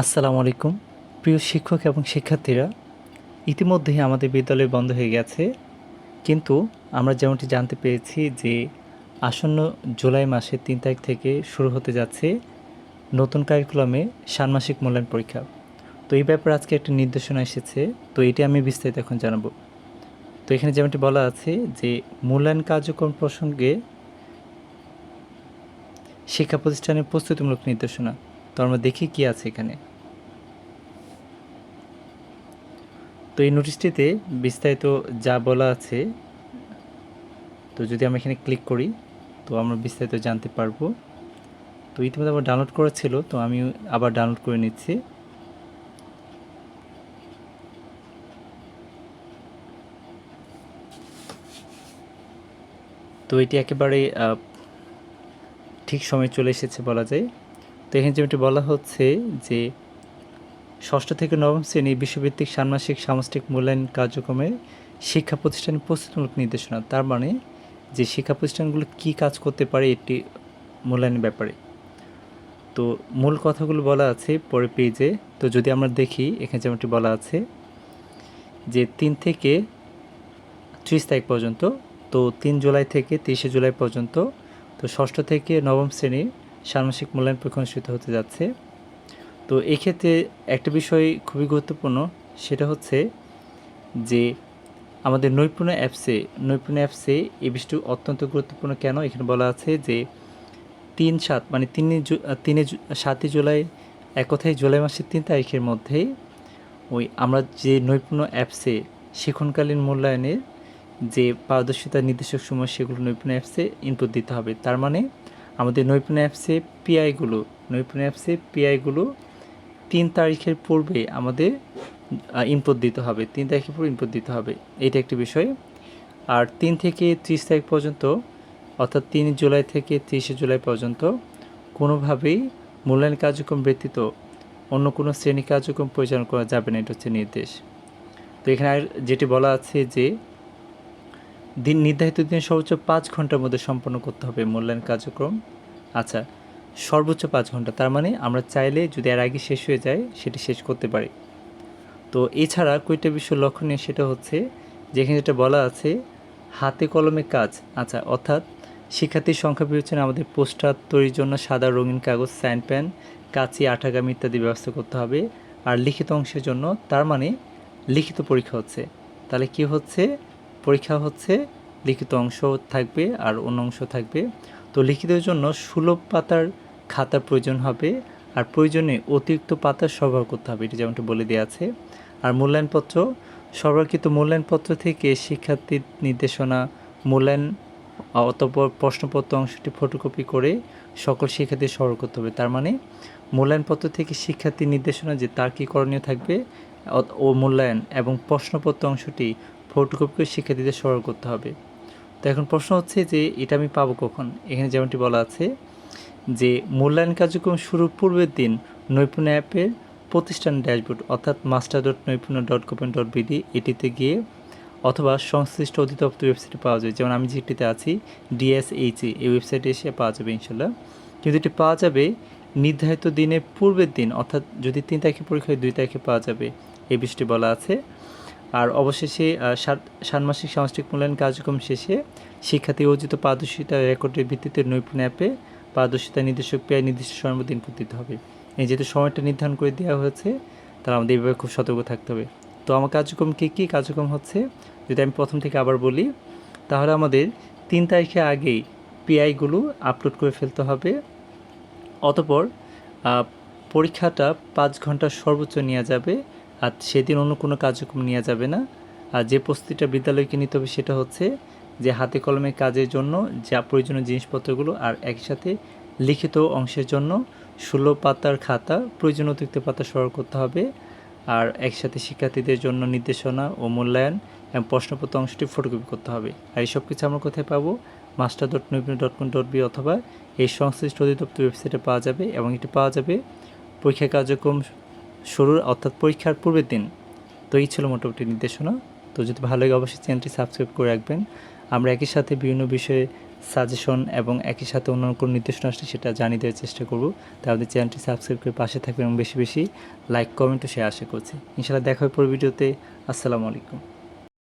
আসসালামু আলাইকুম। প্রিয় শিক্ষক এবং শিক্ষার্থীরা, ইতিমধ্যেই আমাদের বিদ্যালয় বন্ধ হয়ে গেছে। কিন্তু আমরা যেমনটি জানতে পেরেছি যে আসন্ন জুলাই মাসের তিন তারিখ থেকে শুরু হতে যাচ্ছে নতুন কারিকুলামে ষান্মাসিক মূল্যায়ন পরীক্ষা। তো এই ব্যাপারে আজকে একটা নির্দেশনা এসেছে। তো এটি আমি বিস্তারিত এখন জানাব। তো এখানে যেমনটি বলা আছে যে মূল্যায়ন কার্যক্রম প্রসঙ্গে শিক্ষা প্রতিষ্ঠানের প্রস্তুতিমূলক নির্দেশনা। তো আমরা দেখি কি আছে এখানে। তো এই নোটিশটিতে বিস্তারিত যা বলা আছে, তো যদি আমরা এখানে ক্লিক করি, তো আমরা বিস্তারিত জানতে পারব। তো ইতিমধ্যে আমার ডাউনলোড করা ছিল, তো আমি আবার ডাউনলোড করে নিচ্ছি। তো এটি একেবারে ঠিক সময় চলে এসেছে বলা যায়। তো এখানে যেমনটি বলা হচ্ছে যে ষষ্ঠ থেকে নবম শ্রেণি বিশ্বভিত্তিক ষান্মাসিক সামষ্টিক মূল্যায়ন কার্যক্রমে শিক্ষা প্রতিষ্ঠানের প্রস্তুতিমূলক নির্দেশনা। তার মানে যে শিক্ষা প্রতিষ্ঠানগুলো কী কাজ করতে পারে একটি মূল্যায়নের ব্যাপারে। তো মূল কথাগুলো বলা আছে পরে পেজে তো যদি আমরা দেখি, এখানে যেমনটি বলা আছে যে তিন থেকে ত্রিশ তারিখ পর্যন্ত, তো তিন জুলাই থেকে তিরিশে জুলাই পর্যন্ত, তো ষষ্ঠ থেকে নবম শ্রেণির ষান্মাসিক মূল্যায়ন পরীক্ষা অনুষ্ঠিত হতে যাচ্ছে। তো এক্ষেত্রে একটা বিষয় খুবই গুরুত্বপূর্ণ, সেটা হচ্ছে যে আমাদের নৈপুণ্য অ্যাপসে নৈপুণ্য অ্যাপসে এই বিষয়টি অত্যন্ত গুরুত্বপূর্ণ কেন? এখানে বলা আছে যে তিন সাত মানে তিন তিনে সাতই জুলাই এক কথায় জুলাই মাসের তিন তারিখের মধ্যেই ওই আমরা যে নৈপুণ্য অ্যাপসে শিক্ষণকালীন মূল্যায়নের যে পারদর্শিতা নির্দেশক সময়, সেগুলো নৈপুণ্য অ্যাপসে ইনপুট দিতে হবে। তার মানে আমাদের নৈপুণ্য অ্যাপসে পিআইগুলো, নৈপুণ্য অ্যাপসে পিআইগুলো তিন তারিখের পূর্বে আমাদের ইনপুট দিতে হবে। তিন তারিখের পর ইনপুট দিতে হবে। এটা একটি বিষয়। আর তিন থেকে ত্রিশ তারিখ পর্যন্ত, অর্থাৎ তিন জুলাই থেকে তিরিশে জুলাই পর্যন্ত কোনোভাবেই মূল্যায়ন কার্যক্রম ব্যতীত অন্য কোনো শ্রেণি কার্যক্রম পরিচালনা করা যাবে না। এটা হচ্ছে নির্দেশ। তো এখানে যেটি বলা আছে যে দিন নির্ধারিত দিনে সর্বোচ্চ পাঁচ ঘণ্টার মধ্যে সম্পন্ন করতে হবে মূল্যায়ন কার্যক্রম। আচ্ছা সর্বোচ্চ পাঁচ ঘণ্টা, তার মানে আমরা চাইলে যদি এর আগে শেষ হয়ে যায়, সেটি শেষ করতে পারি। তো এছাড়া কয়টা বিষয় লক্ষণীয়, সেটা হচ্ছে যেখানে যেটা বলা আছে, হাতে কলমে কাজ। আচ্ছা অর্থাৎ শিক্ষার্থীর সংখ্যা বিবেচনা আমাদের পোস্টার তৈরির জন্য সাদা রঙিন কাগজ, স্যান্ড প্যান, কাঁচি, আঠাগামি ইত্যাদি ব্যবস্থা করতে হবে। আর লিখিত অংশের জন্য, তার মানে লিখিত পরীক্ষা হচ্ছে। তাহলে কি হচ্ছে? পরীক্ষা হচ্ছে, লিখিত অংশ থাকবে আর অন্য অংশ থাকবে। তো লিখিতের জন্য সুলভ পাতার খাতার প্রয়োজন হবে আর প্রয়োজনে অতিরিক্ত পাতা সরবরাহ করতে হবে, এটি যেমনটা বলে দেওয়া আছে। আর মূল্যায়নপত্র, সরবরাহকৃত মূল্যায়নপত্র থেকে শিক্ষার্থীর নির্দেশনা, মূল্যায়ন অতপর প্রশ্নপত্র অংশটি ফটোকপি করে সকল শিক্ষার্থী সরবরাহ করতে হবে। তার মানে মূল্যায়নপত্র থেকে শিক্ষার্থীর নির্দেশনা যে তার কী করণীয় থাকবে ও মূল্যায়ন এবং প্রশ্নপত্র অংশটি ফটোকপি করে শিক্ষার্থীদের সরবরাহ করতে হবে। তো এখন প্রশ্ন হচ্ছে যে, এটা আমি পাবো কখন? এখানে যেমনটি বলা আছে যে, মূল্যায়ন কার্যক্রম শুরুর পূর্বের দিন নৈপুণ্য অ্যাপের প্রতিষ্ঠান ড্যাশবোর্ড অর্থাৎ মাস্টার ডট নৈপুণ্য ডট কোপেন ডট বিডি এটিতে গিয়ে অথবা সংশ্লিষ্ট অধিদপ্তর ওয়েবসাইটে পাওয়া যায় যেমন আমি যেটিতে আছি ডিএসএইচি এই ওয়েবসাইটে এসে পাওয়া যাবে ইনশাল্লাহ কিন্তু এটি পাওয়া যাবে নির্ধারিত দিনের পূর্বের দিন, অর্থাৎ যদি তিন তারিখে পরীক্ষা হয়, দুই তারিখে পাওয়া যাবে। এই বিষয়টি বলা আছে। আর অবশেষে ষান্মাসিক সামষ্টিক মূল্যায়ন কার্যক্রম শেষে শিক্ষার্থী অর্জিত পারদর্শিতা রেকর্ডের ভিত্তিতে নৈপুণ্য অ্যাপে পারদর্শিতা নির্দেশক পেয়ে নির্দিষ্ট সময়ের মধ্যে ইনপুট দিতে হবে। এই যেহেতু সময়টা নির্ধারণ করে দেওয়া হয়েছে, তাহলে আমাদের এইভাবে খুব সতর্ক থাকতে হবে। তো আমার কার্যক্রম কী কী কার্যক্রম হচ্ছে, যদি আমি প্রথম থেকে আবার বলি, তাহলে আমাদের তিন তারিখে আগেই পিআইগুলো আপলোড করে ফেলতে হবে। অতপর পরীক্ষাটা পাঁচ ঘণ্টা সর্বোচ্চ নেওয়া যাবে। আর সেদিন অন্য কোনো কার্যক্রম নেওয়া যাবে না। আর যে প্রস্তুতিটা বিদ্যালয়কে নিতে হবে সেটা হচ্ছে যে হাতে কলমে কাজের জন্য যা প্রয়োজনীয় জিনিসপত্রগুলো আর একই সাথে লিখিত অংশের জন্য ষোলো পাতার খাতা প্রয়োজন অতিরিক্ত পাতা সরবরাহ করতে হবে। আর একসাথে শিক্ষার্থীদের জন্য নির্দেশনা ও মূল্যায়ন এবং প্রশ্নপত্র অংশটি ফটোকপি করতে হবে। আর এই সব কিছু আমরা কোথায় পাবো? Master dot Naipunya dot com dot B অথবা এই সংশ্লিষ্ট অধিদপ্তর ওয়েবসাইটে পাওয়া যাবে এবং এটি পাওয়া যাবে পরীক্ষা কার্যক্রম শুরুর অর্থাৎ পরীক্ষার পূর্বের দিন। তো এই ছিল মোটামুটি নির্দেশনা। তো যদি ভালো লাগে অবশ্যই চ্যানেলটি সাবস্ক্রাইব করে রাখবেন। আমরা একই সাথে বিভিন্ন বিষয়ে সাজেশন এবং একই সাথে অন্যান্য কোনো নির্দেশনা আসলে সেটা জানিয়ে দেওয়ার চেষ্টা করব। তাই আমাদের চ্যানেলটি সাবস্ক্রাইব করে পাশে থাকবেন এবং বেশি বেশি লাইক কমেন্টও সে আশা করছি। ইনশাআল্লাহ দেখা হবে পর ভিডিওতে। আসসালামু আলাইকুম।